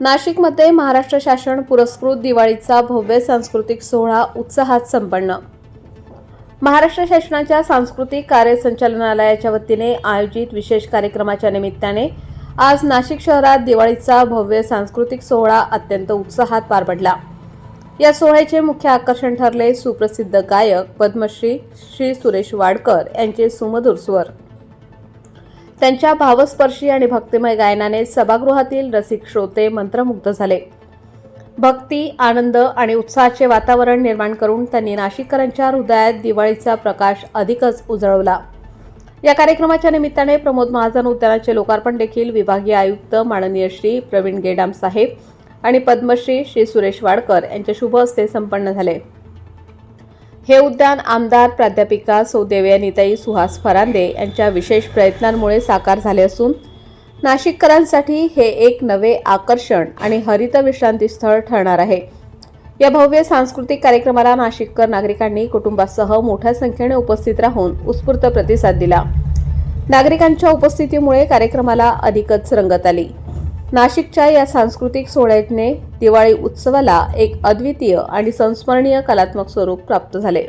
नाशिकमध्ये महाराष्ट्र शासन पुरस्कृत दिवाळीचा भव्य सांस्कृतिक सोहळा उत्साहात संपन्न. महाराष्ट्र शासनाच्या सांस्कृतिक कार्य संचालनालयाच्या वतीने आयोजित विशेष कार्यक्रमाच्या निमित्ताने आज नाशिक शहरात दिवाळीचा भव्य सांस्कृतिक सोहळा अत्यंत उत्साहात पार पडला. या सोहळ्याचे मुख्य आकर्षण ठरले सुप्रसिद्ध गायक पद्मश्री श्री सुरेश वाडकर यांचे सुमधुर स्वर. त्यांच्या भावस्पर्शी आणि भक्तिमय गायनाने सभागृहातील रसिक श्रोते मंत्रमुग्ध झाले. भक्ती आनंद आणि उत्साहाचे वातावरण निर्माण करून त्यांनी नाशिककरांच्या हृदयात दिवाळीचा प्रकाश अधिकच उजळवला. या कार्यक्रमाच्या निमित्ताने प्रमोद महाजन उद्यानाचे लोकार्पण देखील विभागीय आयुक्त माननीय श्री प्रवीण गेडाम साहेब आणि पद्मश्री श्री सुरेश वाडकर यांच्या शुभ हस्ते संपन्न झाले. हे उद्यान आमदार प्राध्यापिका सौ देवयानीताई सुहास फरांदे यांच्या विशेष प्रयत्नांमुळे साकार झाले असून नाशिककरांसाठी हे एक नवे आकर्षण आणि हरित विश्रांती स्थळ ठरणार आहे. या भव्य सांस्कृतिक कार्यक्रमाला नाशिककर नागरिकांनी कुटुंबासह मोठ्या संख्येने उपस्थित राहून उत्स्फूर्त प्रतिसाद दिला. नागरिकांच्या उपस्थितीमुळे कार्यक्रमाला अधिकच रंगत आली. नाशिकच्या या सांस्कृतिक सोहळ्याने दिवाळी उत्सवाला एक अद्वितीय आणि संस्मरणीय कलात्मक स्वरूप प्राप्त झाले.